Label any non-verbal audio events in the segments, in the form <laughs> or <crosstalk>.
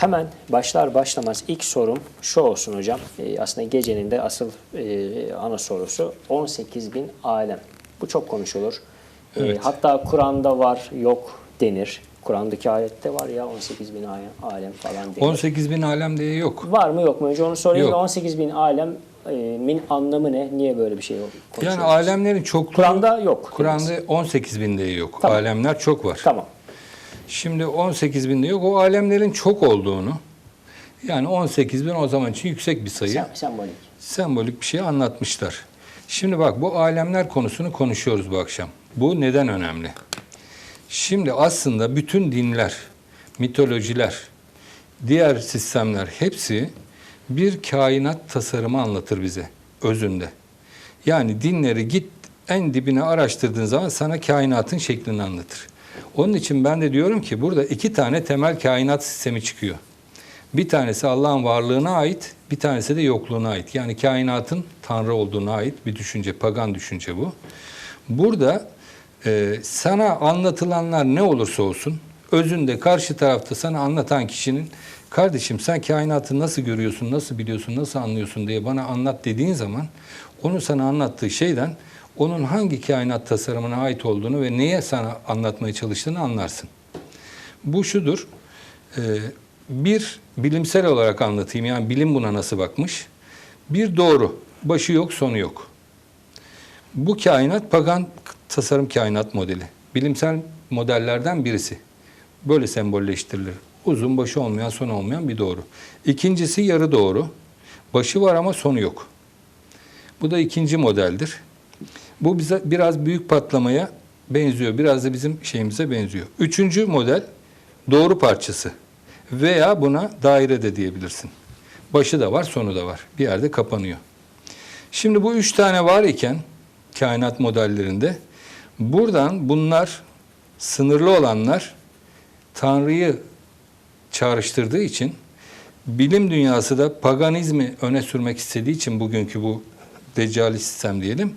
Hemen başlar başlamaz ilk sorum şu olsun hocam. Ee, aslında gecenin de asıl e, ana sorusu 18 bin alem. Bu çok konuşulur. Ee, Evet. hatta Kur'an'da var yok denir. Kur'an'daki ayette var ya 18 bin alem, alem falan denir. 18 bin alem diye yok. Var mı yok mu? Önce onu sorayım. Yok. 18 bin alemin anlamı ne? Niye böyle bir şey konuşuyoruz? Yani alemlerin çokluğu Kur'an'da yok. Kur'an'da 18 bin diye yok. Tamam. Alemler çok var. Tamam. Şimdi 18 bin de yok. O alemlerin çok olduğunu yani 18 bin o zaman için yüksek bir sayı. Sem sembolik. sembolik bir şey anlatmışlar. Şimdi bak bu alemler konusunu konuşuyoruz bu akşam. Bu neden önemli? Şimdi aslında bütün dinler, mitolojiler, diğer sistemler hepsi bir kainat tasarımı anlatır bize özünde. Yani dinleri git en dibine araştırdığın zaman sana kainatın şeklini anlatır. Onun için ben de diyorum ki burada iki tane temel kainat sistemi çıkıyor. Bir tanesi Allah'ın varlığına ait, bir tanesi de yokluğuna ait. Yani kainatın Tanrı olduğuna ait bir düşünce, pagan düşünce bu. Burada e, sana anlatılanlar ne olursa olsun, özünde karşı tarafta sana anlatan kişinin kardeşim sen kainatı nasıl görüyorsun, nasıl biliyorsun, nasıl anlıyorsun diye bana anlat dediğin zaman onun sana anlattığı şeyden onun hangi kainat tasarımına ait olduğunu ve neye sana anlatmaya çalıştığını anlarsın. Bu şudur. e, bir bilimsel olarak anlatayım. Yani bilim buna nasıl bakmış? Bir doğru. Başı yok, sonu yok. Bu kainat pagan tasarım kainat modeli. Bilimsel modellerden birisi. Böyle sembolleştirilir. Uzun başı olmayan, sonu olmayan bir doğru. İkincisi yarı doğru. Başı var ama sonu yok. Bu da ikinci modeldir. Bu bize biraz büyük patlamaya benziyor. Biraz da bizim şeyimize benziyor. Üçüncü model doğru parçası. Veya buna daire de diyebilirsin. Başı da var, sonu da var. Bir yerde kapanıyor. Şimdi bu üç tane var iken kainat modellerinde buradan bunlar sınırlı olanlar Tanrı'yı çağrıştırdığı için bilim dünyası da paganizmi öne sürmek istediği için bugünkü bu deccali sistem diyelim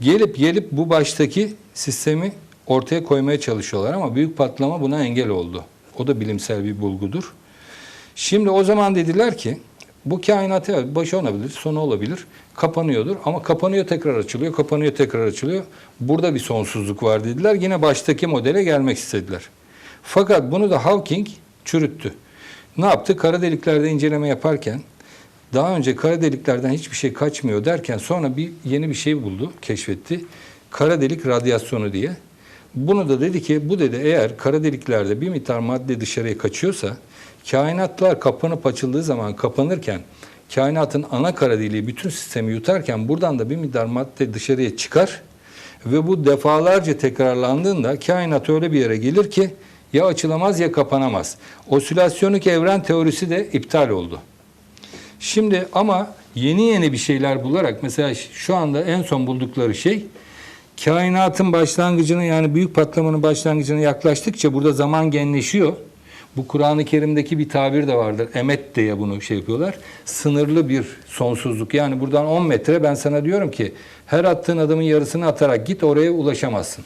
gelip gelip bu baştaki sistemi ortaya koymaya çalışıyorlar ama büyük patlama buna engel oldu. O da bilimsel bir bulgudur. Şimdi o zaman dediler ki bu kainat başı olabilir, sonu olabilir, kapanıyordur ama kapanıyor tekrar açılıyor, kapanıyor tekrar açılıyor. Burada bir sonsuzluk var dediler. Yine baştaki modele gelmek istediler. Fakat bunu da Hawking çürüttü. Ne yaptı? Kara deliklerde inceleme yaparken daha önce kara deliklerden hiçbir şey kaçmıyor derken sonra bir yeni bir şey buldu, keşfetti. Kara delik radyasyonu diye. Bunu da dedi ki bu dedi eğer kara deliklerde bir miktar madde dışarıya kaçıyorsa kainatlar kapanıp açıldığı zaman kapanırken kainatın ana kara deliği bütün sistemi yutarken buradan da bir miktar madde dışarıya çıkar ve bu defalarca tekrarlandığında kainat öyle bir yere gelir ki ya açılamaz ya kapanamaz. Osilasyonik evren teorisi de iptal oldu. Şimdi ama yeni yeni bir şeyler bularak mesela şu anda en son buldukları şey kainatın başlangıcını yani büyük patlamanın başlangıcına yaklaştıkça burada zaman genleşiyor. Bu Kur'an-ı Kerim'deki bir tabir de vardır. Emet diye bunu şey yapıyorlar. Sınırlı bir sonsuzluk. Yani buradan 10 metre ben sana diyorum ki her attığın adımın yarısını atarak git oraya ulaşamazsın.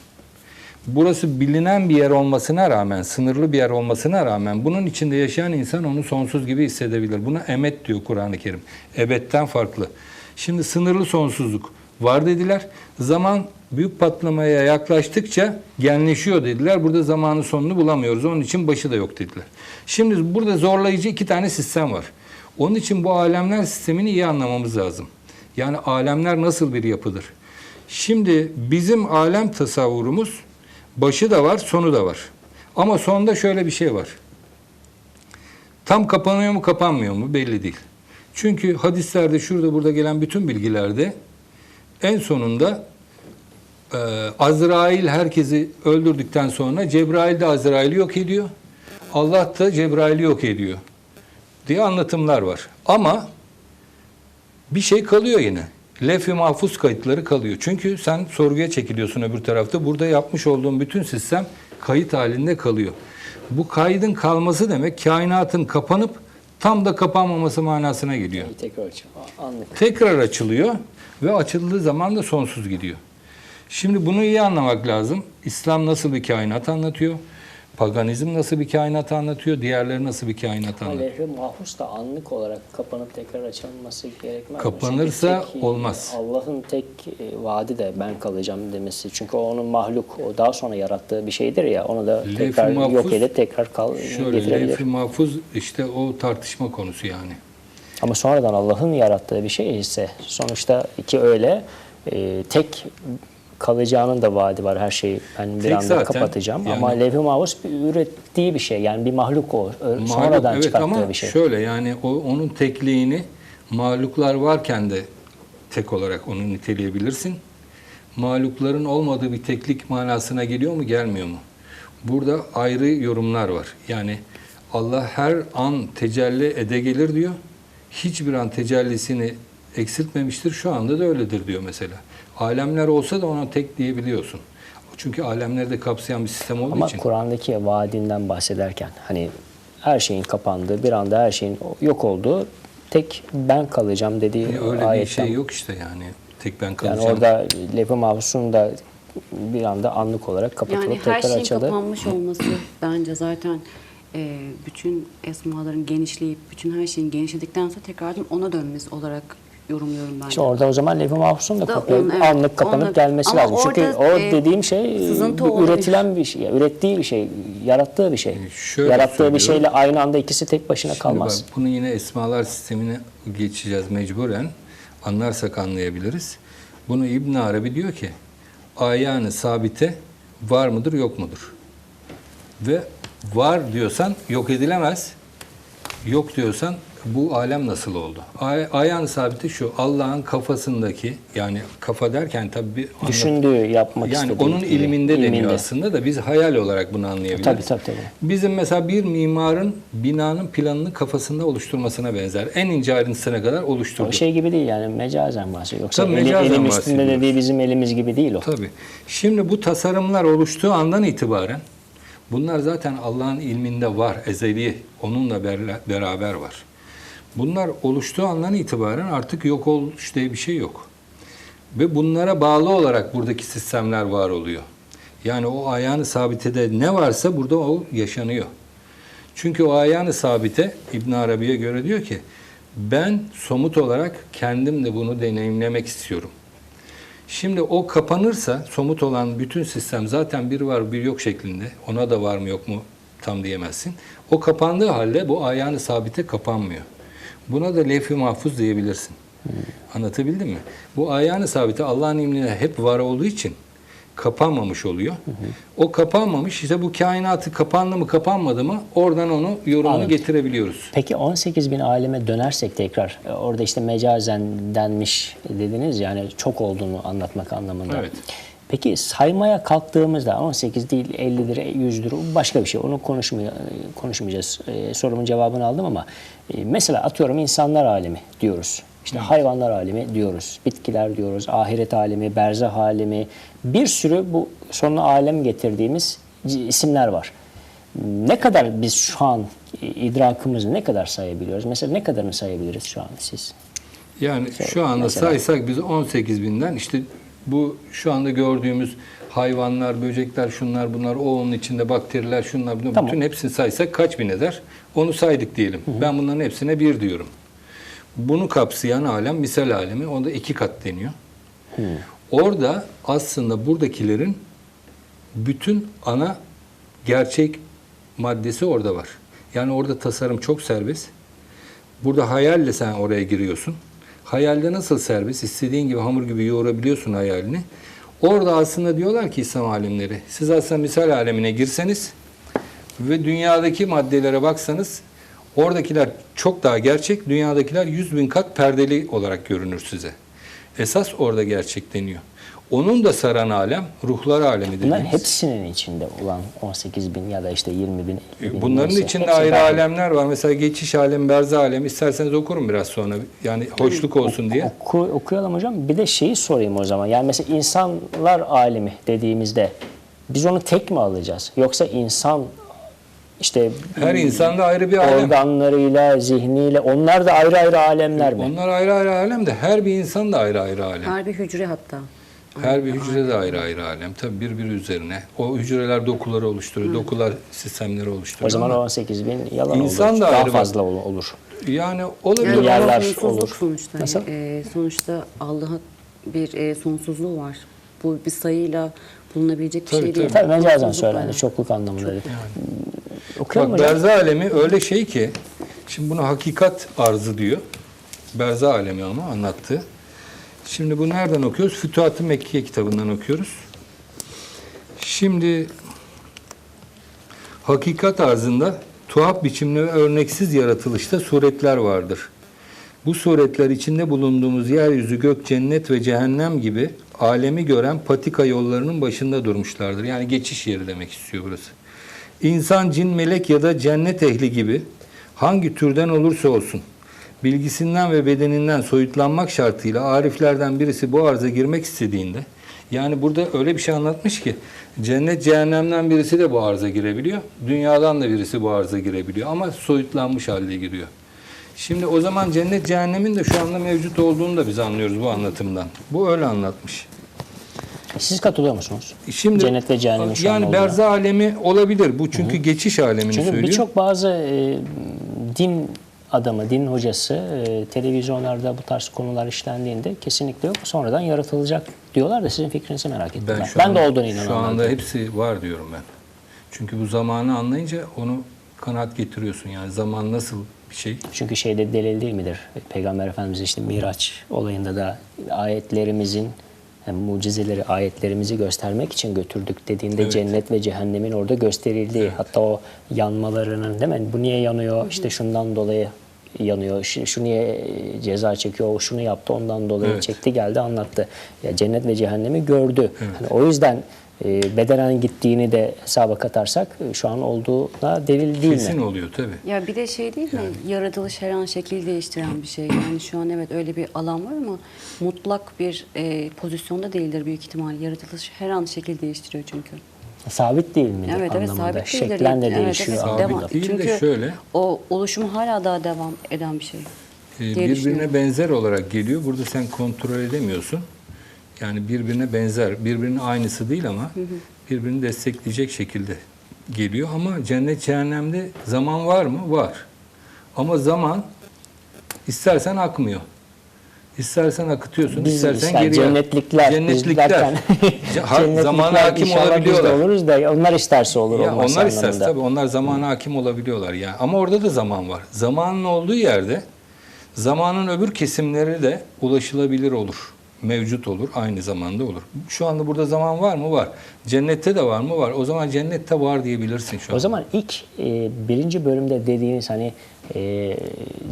Burası bilinen bir yer olmasına rağmen, sınırlı bir yer olmasına rağmen bunun içinde yaşayan insan onu sonsuz gibi hissedebilir. Buna emet diyor Kur'an-ı Kerim. Ebetten farklı. Şimdi sınırlı sonsuzluk var dediler. Zaman büyük patlamaya yaklaştıkça genleşiyor dediler. Burada zamanın sonunu bulamıyoruz. Onun için başı da yok dediler. Şimdi burada zorlayıcı iki tane sistem var. Onun için bu alemler sistemini iyi anlamamız lazım. Yani alemler nasıl bir yapıdır? Şimdi bizim alem tasavvurumuz başı da var, sonu da var. Ama sonda şöyle bir şey var. Tam kapanıyor mu, kapanmıyor mu belli değil. Çünkü hadislerde şurada burada gelen bütün bilgilerde en sonunda e, Azrail herkesi öldürdükten sonra Cebrail de Azrail'i yok ediyor. Allah da Cebrail'i yok ediyor diye anlatımlar var. Ama bir şey kalıyor yine. Lef-i mahfuz kayıtları kalıyor. Çünkü sen sorguya çekiliyorsun öbür tarafta. Burada yapmış olduğun bütün sistem kayıt halinde kalıyor. Bu kaydın kalması demek kainatın kapanıp tam da kapanmaması manasına geliyor. Tekrar. Anlık. Tekrar açılıyor ve açıldığı zaman da sonsuz gidiyor. Şimdi bunu iyi anlamak lazım. İslam nasıl bir kainat anlatıyor? Paganizm nasıl bir kainat anlatıyor, diğerleri nasıl bir kainat anlatıyor. levh-i mahfuz da anlık olarak kapanıp tekrar açılması gerekmez? Kapanırsa tek, olmaz. Allah'ın tek e, vaadi de ben kalacağım demesi. Çünkü o onun mahluk, o daha sonra yarattığı bir şeydir ya. Onu da tekrar yok mahfuz- edip tekrar kal Şöyle getirebilir. levh-i mahfuz işte o tartışma konusu yani. Ama sonradan Allah'ın yarattığı bir şey ise sonuçta ki öyle e, tek kalacağının da vaadi var her şeyi ben bir Tek anda zaten, kapatacağım yani- ama levh-i mahfuz bir ürettiği bir şey yani bir mahluk o Ö- Mahluk, sonradan evet çıkarttığı ama bir şey. şöyle yani o onun tekliğini mahluklar varken de tek olarak onu niteleyebilirsin. Mahlukların olmadığı bir teklik manasına geliyor mu gelmiyor mu? Burada ayrı yorumlar var. Yani Allah her an tecelli ede gelir diyor. Hiçbir an tecellisini eksiltmemiştir. Şu anda da öyledir diyor mesela. Alemler olsa da ona tek diyebiliyorsun. Çünkü alemleri de kapsayan bir sistem olduğu Ama için. Kur'an'daki vaadinden bahsederken hani her şeyin kapandığı, bir anda her şeyin yok olduğu tek ben kalacağım dediği Yani öyle bir ayetten. şey yok işte yani. Tek ben Yani kalacağım. orada levh-i mahfusun da bir anda anlık olarak kapatılıp Yani her tekrar şeyin açıldı. kapanmış olması <clears throat> bence zaten e, bütün esmaların genişleyip bütün her şeyin genişledikten sonra tekrardan ona dönmesi olarak yorumluyorum ben. İşte orada o zaman levh-i mahfusun da Da kapayıp onun, evet, anlık kapanıp gelmesi lazım. Çünkü o e, dediğim şey üretilen bir şey, ürettiği bir şey, yarattığı bir şey. şöyle yarattığı bir şeyle aynı anda ikisi tek başına Şimdi kalmaz. bak, bunu yine esmalar sistemine geçeceğiz mecburen. Anlarsak anlayabiliriz. Bunu İbn Arabi diyor ki ayanı sabite var mıdır yok mudur? Ve var diyorsan yok edilemez. Yok diyorsan bu alem nasıl oldu? Ay, ayağın sabiti şu Allah'ın kafasındaki yani kafa derken tabii bir anlat- Düşündüğü, yapmak yani istediği. onun ilminde, deniyor ilminde. aslında da biz hayal olarak bunu anlayabiliriz. Tabii tabii tabii. Bizim mesela bir mimarın binanın planını kafasında oluşturmasına benzer. En ince ayrıntısına kadar oluşturdu. O şey gibi değil yani mecazen bahsediyor. Yoksa Tabii eli- elim üstünde dediği bizim elimiz gibi değil o. Tabii. Şimdi bu tasarımlar oluştuğu andan itibaren bunlar zaten Allah'ın ilminde var, ezeli. Onunla beraber var. Bunlar oluştuğu andan itibaren artık yok oluş diye bir şey yok. Ve bunlara bağlı olarak buradaki sistemler var oluyor. Yani o ayağını sabitede ne varsa burada o yaşanıyor. Çünkü o ayağını sabite İbn Arabi'ye göre diyor ki ben somut olarak kendim de bunu deneyimlemek istiyorum. Şimdi o kapanırsa somut olan bütün sistem zaten bir var bir yok şeklinde. Ona da var mı yok mu tam diyemezsin. O kapandığı halde bu ayağını sabite kapanmıyor. Buna da levh-i mahfuz diyebilirsin. Anlatabildim mi? Bu ayağını sabite Allah'ın ilmine hep var olduğu için kapanmamış oluyor. O kapanmamış işte bu kainatı kapandı mı kapanmadı mı oradan onu yorumunu Anladım. getirebiliyoruz. Peki 18 bin aleme dönersek tekrar e, orada işte mecazen denmiş dediniz yani çok olduğunu anlatmak anlamında. Evet. Peki saymaya kalktığımızda 18 değil 50'dir 100'dür o başka bir şey onu konuşmay- konuşmayacağız. Ee, sorumun cevabını aldım ama e, mesela atıyorum insanlar alemi diyoruz. İşte hayvanlar alemi diyoruz. Bitkiler diyoruz. Ahiret alemi, berzah alemi. Bir sürü bu sonuna alem getirdiğimiz isimler var. Ne kadar biz şu an e, idrakımızı ne kadar sayabiliyoruz? Mesela ne kadarını sayabiliriz şu an siz? Yani şu anda mesela- saysak biz 18 binden işte bu şu anda gördüğümüz hayvanlar, böcekler, şunlar bunlar, o onun içinde bakteriler, şunlar bunlar, Tamam. bütün hepsini saysak kaç bin eder? Onu saydık diyelim. Ben bunların hepsine bir diyorum. Bunu kapsayan alem misal alemi, onda iki kat deniyor. Orada aslında buradakilerin bütün ana gerçek maddesi orada var. Yani orada tasarım çok serbest. Burada hayalle sen oraya giriyorsun. Hayalde nasıl serbest? İstediğin gibi hamur gibi yoğurabiliyorsun hayalini. Orada aslında diyorlar ki İslam alimleri, siz aslında misal alemine girseniz ve dünyadaki maddelere baksanız oradakiler çok daha gerçek, dünyadakiler yüz bin kat perdeli olarak görünür size. Esas orada gerçekleniyor. Onun da saran alem ruhlar alemi Bunlar dediğimiz. hepsinin içinde olan 18 bin ya da işte 20 bin. 50 bin Bunların neyse, içinde hepsi ayrı dahil. alemler var. Mesela geçiş alemi, berza alemi. İsterseniz okurum biraz sonra. Yani hoşluk olsun diye. Oku, okuyalım hocam. Bir de şeyi sorayım o zaman. Yani mesela insanlar alemi dediğimizde biz onu tek mi alacağız? Yoksa insan işte Her insanda ayrı bir alem. organlarıyla, zihniyle onlar da ayrı ayrı alemler mi? Onlar ayrı ayrı alem de her bir insan da ayrı ayrı alem. Her bir hücre hatta Her bir hücre de ayrı ayrı alem. Tabii birbiri üzerine. O hücreler dokuları oluşturuyor. Dokular sistemleri oluşturuyor. O zaman Ama 18 bin yalan İnsan olur. da Daha ayrı bak- fazla ol- olur. yani olabilir. Yani Milyarlar sonsuzluk olur. sonuçta. Nasıl? Ee, sonuçta Allah'ın bir e, sonsuzluğu var. Bu bir sayıyla bulunabilecek bir Tabii, şey değil. tabii. Tabii mecazen Sonsuzluk söylendi. Çokluk anlamında. değil. Okuyalım Bak berza alemi öyle şey ki şimdi bunu hakikat arzı diyor. Berza alemi ama anlattı. Şimdi bu nereden okuyoruz? Fütuhat-ı Mekkiye kitabından okuyoruz. Şimdi hakikat arzında tuhaf biçimli ve örneksiz yaratılışta suretler vardır. Bu suretler içinde bulunduğumuz yeryüzü, gök, cennet ve cehennem gibi alemi gören patika yollarının başında durmuşlardır. Yani geçiş yeri demek istiyor burası. İnsan, cin, melek ya da cennet ehli gibi hangi türden olursa olsun bilgisinden ve bedeninden soyutlanmak şartıyla ariflerden birisi bu arıza girmek istediğinde yani burada öyle bir şey anlatmış ki cennet cehennemden birisi de bu arıza girebiliyor. Dünyadan da birisi bu arıza girebiliyor ama soyutlanmış halde giriyor. Şimdi o zaman cennet cehennemin de şu anda mevcut olduğunu da biz anlıyoruz bu anlatımdan. Bu öyle anlatmış. Siz katılıyor musunuz? Şimdi Cennet ve cehennemin şu an yani berza alemi olabilir. Bu çünkü geçiş alemini Çünkü söylüyor. birçok bazı e, din adamı, din hocası e, televizyonlarda bu tarz konular işlendiğinde kesinlikle yok. Sonradan yaratılacak diyorlar da sizin fikrinizi merak ettim. Ben, şu ben an- de olduğunu Şu inanıyorum. anda hepsi var diyorum ben. Çünkü bu zamanı anlayınca onu kanaat getiriyorsun. Yani zaman nasıl bir şey? Çünkü şeyde delil değil midir? Peygamber Efendimiz işte Miraç olayında da ayetlerimizin hem mucizeleri, ayetlerimizi göstermek için götürdük dediğinde Evet. cennet ve cehennemin orada gösterildiği, hatta o yanmalarının değil mi? Bu niye yanıyor? İşte şundan dolayı yanıyor. Şu, şu niye e, ceza çekiyor? O şunu yaptı ondan dolayı Evet. çekti geldi anlattı. Ya cennet ve cehennemi gördü. Hani o yüzden e, bedenen gittiğini de hesaba katarsak e, şu an olduğuna delil değil Kesin mi? oluyor tabii. Ya bir de şey değil mi? Yaratılış her an şekil değiştiren bir şey. Yani şu an evet öyle bir alan var ama mutlak bir e, pozisyonda değildir büyük ihtimal. Yaratılış her an şekil değiştiriyor çünkü. Sabit değil mi? Evet evet anlamında? sabit değildir. Şeklen de Evet, değişiyor. evet, Sabit devam. değil de Çünkü şöyle. o oluşumu hala daha devam eden bir şey. Diye birbirine benzer olarak geliyor. Burada sen kontrol edemiyorsun. Yani birbirine benzer, birbirinin aynısı değil ama birbirini destekleyecek şekilde geliyor. Ama cennet cehennemde zaman var mı? Var. Ama zaman istersen akmıyor. İstersen akıtıyorsun, Biz istersen işte geriye. cennetlikler, Cennetlikler. <laughs> cennetlikler zamana hakim olabiliyorlar. Oluruz da onlar isterse olur Ya onlar isterse anlamında. tabii onlar zamana hakim olabiliyorlar yani. Ama orada da zaman var. Zamanın olduğu yerde zamanın öbür kesimleri de ulaşılabilir olur. Mevcut olur, aynı zamanda olur. Şu anda burada zaman var mı? Var. Cennette de var mı? Var. O zaman cennette var diyebilirsin şu an. O zaman ilk e, birinci bölümde dediğiniz hani e,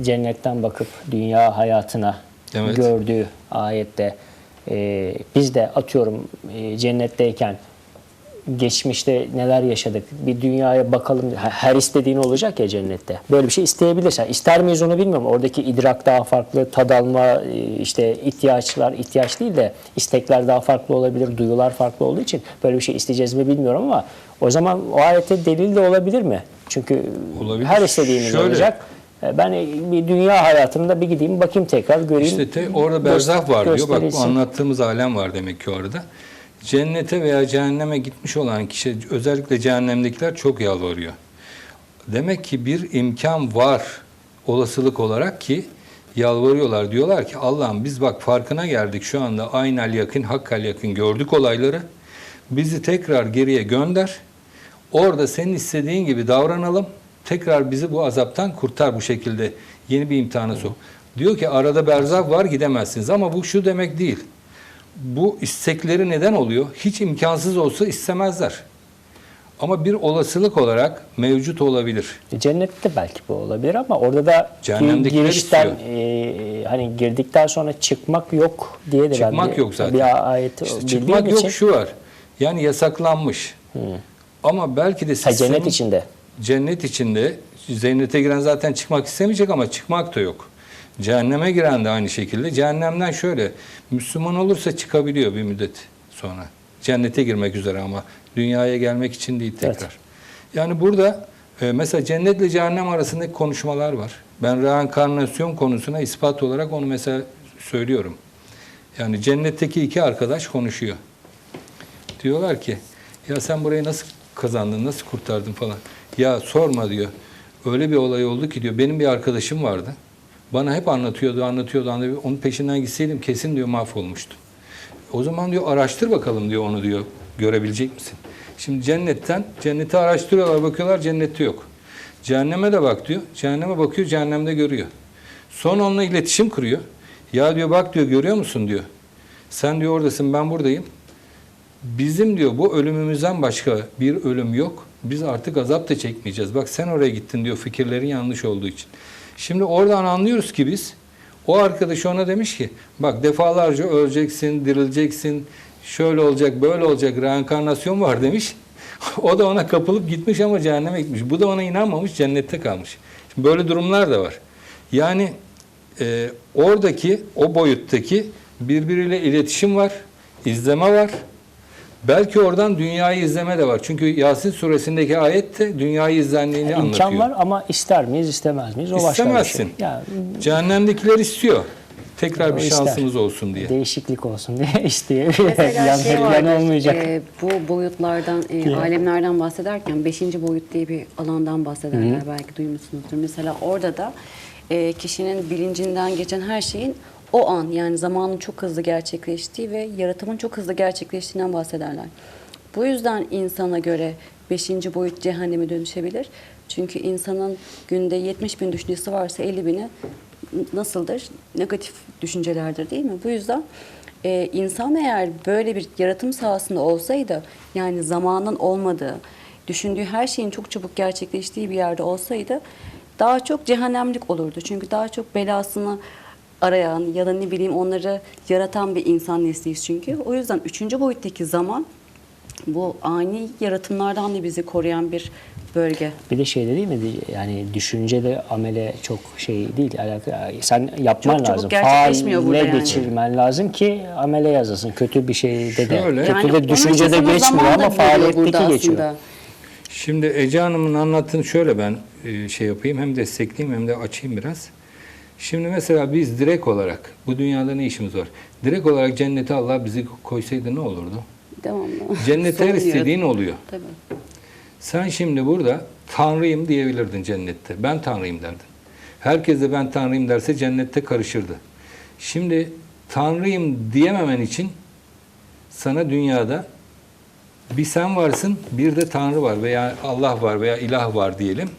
cennetten bakıp dünya hayatına Evet. gördüğü ayette e, biz de atıyorum e, cennetteyken geçmişte neler yaşadık bir dünyaya bakalım her istediğin olacak ya cennette böyle bir şey isteyebilirsen ister miyiz onu bilmiyorum oradaki idrak daha farklı tad alma e, işte ihtiyaçlar ihtiyaç değil de istekler daha farklı olabilir duyular farklı olduğu için böyle bir şey isteyeceğiz mi bilmiyorum ama o zaman o ayette delil de olabilir mi çünkü Olabilir. her istediğimiz Şöyle. olacak ben bir dünya hayatında bir gideyim bakayım tekrar göreyim İşte te, orada berzah var diyor. Bak bu anlattığımız alem var demek ki orada. Cennete veya cehenneme gitmiş olan kişi özellikle cehennemdekiler çok yalvarıyor. Demek ki bir imkan var olasılık olarak ki yalvarıyorlar. Diyorlar ki Allah'ım biz bak farkına geldik şu anda aynel yakın, hakkal yakın gördük olayları. Bizi tekrar geriye gönder. Orada senin istediğin gibi davranalım. Tekrar bizi bu azaptan kurtar bu şekilde. Yeni bir imtihana sok. Diyor ki arada berzak var gidemezsiniz ama bu şu demek değil. Bu istekleri neden oluyor? Hiç imkansız olsa istemezler. Ama bir olasılık olarak mevcut olabilir. Cennette belki bu olabilir ama orada da girişten e, hani girdikten sonra çıkmak yok diye de ben Çıkmak bir, yok zaten. bir ayet İşte çıkmak için yok şu var. Yani yasaklanmış. Ama belki de ha, sistemin- cennet içinde. Cennet içinde cennete giren zaten çıkmak istemeyecek ama çıkmak da yok. Cehenneme giren de aynı şekilde. Cehennemden şöyle Müslüman olursa çıkabiliyor bir müddet sonra. Cennete girmek üzere ama dünyaya gelmek için değil tekrar. Evet. Yani burada e, mesela cennetle cehennem arasındaki konuşmalar var. Ben reenkarnasyon konusuna ispat olarak onu mesela söylüyorum. Yani cennetteki iki arkadaş konuşuyor. Diyorlar ki ya sen burayı nasıl kazandın, nasıl kurtardın falan. Ya sorma diyor. Öyle bir olay oldu ki diyor benim bir arkadaşım vardı. Bana hep anlatıyordu, anlatıyordu, anlatıyordu. Onun peşinden gitseydim kesin diyor mahvolmuştum. O zaman diyor araştır bakalım diyor onu diyor. Görebilecek misin? Şimdi cennetten, cenneti araştırıyorlar, bakıyorlar cennette yok. Cehenneme de bak diyor. Cehenneme bakıyor, cehennemde görüyor. Sonra onunla iletişim kuruyor. Ya diyor bak diyor görüyor musun diyor. Sen diyor oradasın ben buradayım. Bizim diyor bu ölümümüzden başka bir ölüm yok. Biz artık azap da çekmeyeceğiz. Bak sen oraya gittin diyor fikirlerin yanlış olduğu için. Şimdi oradan anlıyoruz ki biz o arkadaş ona demiş ki bak defalarca öleceksin, dirileceksin, şöyle olacak, böyle olacak, reenkarnasyon var demiş. <laughs> o da ona kapılıp gitmiş ama cehenneme gitmiş. Bu da ona inanmamış, cennette kalmış. Şimdi böyle durumlar da var. Yani e, oradaki, o boyuttaki birbiriyle iletişim var, izleme var. Belki oradan dünyayı izleme de var. Çünkü Yasin suresindeki ayette dünyayı izlendiğini anlatıyor. İmkan var ama ister miyiz istemez miyiz? O şey. İstemezsin. Ya, Cehennemdekiler istiyor. Tekrar bir ister. şansımız olsun diye. değişiklik olsun diye <laughs> istiyor. Mesela şey vardır, olmayacak. e, bu boyutlardan, e, alemlerden bahsederken beşinci boyut diye bir alandan bahsederler belki duymuşsunuzdur. Mesela orada da e, kişinin bilincinden geçen her şeyin o an yani zamanın çok hızlı gerçekleştiği ve yaratımın çok hızlı gerçekleştiğinden bahsederler. Bu yüzden insana göre beşinci boyut cehenneme dönüşebilir. Çünkü insanın günde 70 bin düşüncesi varsa 50 bini nasıldır? Negatif düşüncelerdir değil mi? Bu yüzden e, insan eğer böyle bir yaratım sahasında olsaydı yani zamanın olmadığı, düşündüğü her şeyin çok çabuk gerçekleştiği bir yerde olsaydı daha çok cehennemlik olurdu. Çünkü daha çok belasını arayan ya da ne bileyim onları yaratan bir insan nesliyiz çünkü. O yüzden üçüncü boyuttaki zaman bu ani yaratımlardan da bizi koruyan bir bölge. Bir de şey de değil mi? Yani düşünce de amele çok şey değil. Alakalı. Sen yapman Çok lazım. gerçekleşmiyor burada Faale yani. geçirmen lazım ki amele yazılsın. Kötü bir şeyde de. Şöyle. Kötü onun de düşüncede geçmiyor ama faaliyetteki geçiyor. Şimdi Ece Hanım'ın anlattığını şöyle ben e, şey yapayım hem destekleyeyim hem de açayım biraz. Şimdi mesela biz direkt olarak bu dünyada ne işimiz var? Direkt olarak cennete Allah bizi koysaydı ne olurdu? Devamlı. <laughs> Cennete her istediğin oluyor. Tabii. Sen şimdi burada Tanrıyım diyebilirdin cennette. Ben Tanrıyım derdin. Herkes de ben Tanrıyım derse cennette karışırdı. Şimdi Tanrıyım diyememen için sana dünyada bir sen varsın, bir de Tanrı var veya Allah var veya ilah var diyelim.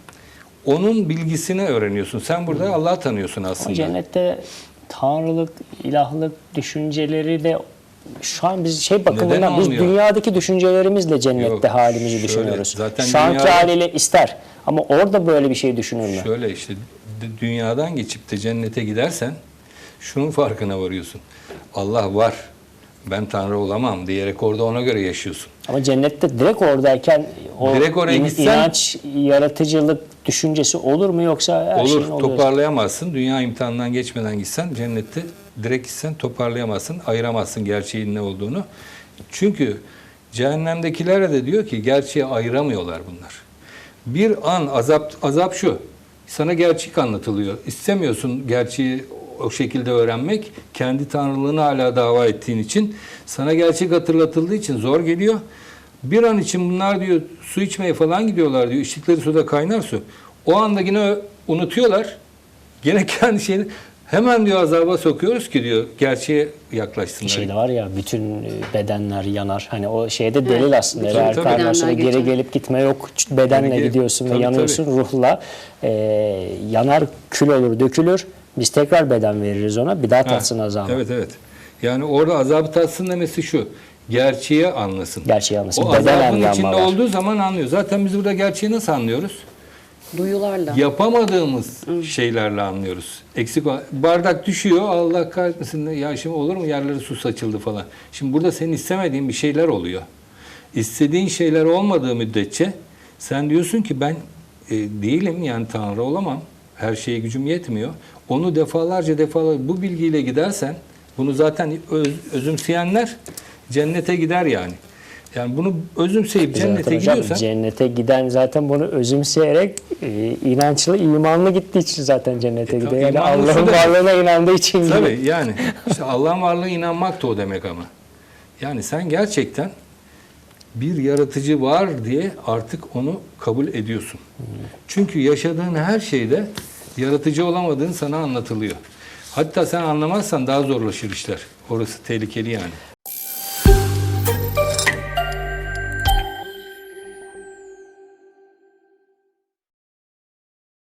Onun bilgisini öğreniyorsun. Sen burada Allah'ı tanıyorsun aslında. cennette tanrılık, ilahlık düşünceleri de şu an biz şey bakımından biz olmuyor? dünyadaki düşüncelerimizle cennette Yok, halimizi şöyle, düşünüyoruz. zaten Şu anki dünyada- haliyle ister ama orada böyle bir şey düşünür mü? Şöyle işte d- dünyadan geçip de cennete gidersen şunun farkına varıyorsun. Allah var. Ben Tanrı olamam diyerek orada ona göre yaşıyorsun. Ama cennette direkt oradayken o Direkt oraya in- gitsen- inanç, yaratıcılık düşüncesi olur mu yoksa her Olur şeyin toparlayamazsın. Dünya imtihanından geçmeden gitsen cennette direkt gitsen toparlayamazsın. Ayıramazsın gerçeğin ne olduğunu. Çünkü cehennemdekilere de diyor ki gerçeği ayıramıyorlar bunlar. Bir an azap azap şu. Sana gerçek anlatılıyor. İstemiyorsun gerçeği o şekilde öğrenmek. Kendi tanrılığını hala dava ettiğin için sana gerçek hatırlatıldığı için zor geliyor. Bir an için bunlar diyor su içmeye falan gidiyorlar diyor. İçtikleri suda kaynar su. O anda yine unutuyorlar. Gene <laughs> kendi şeyini hemen diyor azaba sokuyoruz ki diyor gerçeğe yaklaşsınlar. Şeyde var ya bütün e, bedenler yanar. Hani o şeyde delil aslında. Tabii, tabii. Geri gelip gitme yok. Bedenle Tabii gidiyorsun ve Tabii, yanıyorsun ruhla. E, yanar, kül olur, dökülür. Biz tekrar beden veririz ona. Bir daha Ha, tatsın azabı. Evet evet. Yani orada azabı tatsın demesi şu. Gerçeği anlasın. Gerçeği anlasın. O Bedenen azabın içinde var. olduğu zaman anlıyor. Zaten biz burada gerçeği nasıl anlıyoruz? Duyularla. Yapamadığımız şeylerle anlıyoruz. Eksik bardak düşüyor Allah kahretmesin ya şimdi olur mu yerlere su saçıldı falan. Şimdi burada senin istemediğin bir şeyler oluyor. İstediğin şeyler olmadığı müddetçe sen diyorsun ki ben e, değilim yani Tanrı olamam. Her şeye gücüm yetmiyor. Onu defalarca defalarca bu bilgiyle gidersen bunu zaten öz- özümseyenler cennete gider yani. Yani bunu özümseyip cennete Zaten hocam gidiyorsan cennete giden zaten bunu özümseyerek e, inançlı, imanlı gittiği için zaten cennete E, gidiyor. Yani Allah'ın da- varlığına inandığı için. Tabii yani işte Allah'ın varlığına inanmak da o demek ama. Yani sen gerçekten bir yaratıcı var diye artık onu kabul ediyorsun. Çünkü yaşadığın her şeyde yaratıcı olamadığın sana anlatılıyor. Hatta sen anlamazsan daha zorlaşır işler. Orası tehlikeli yani.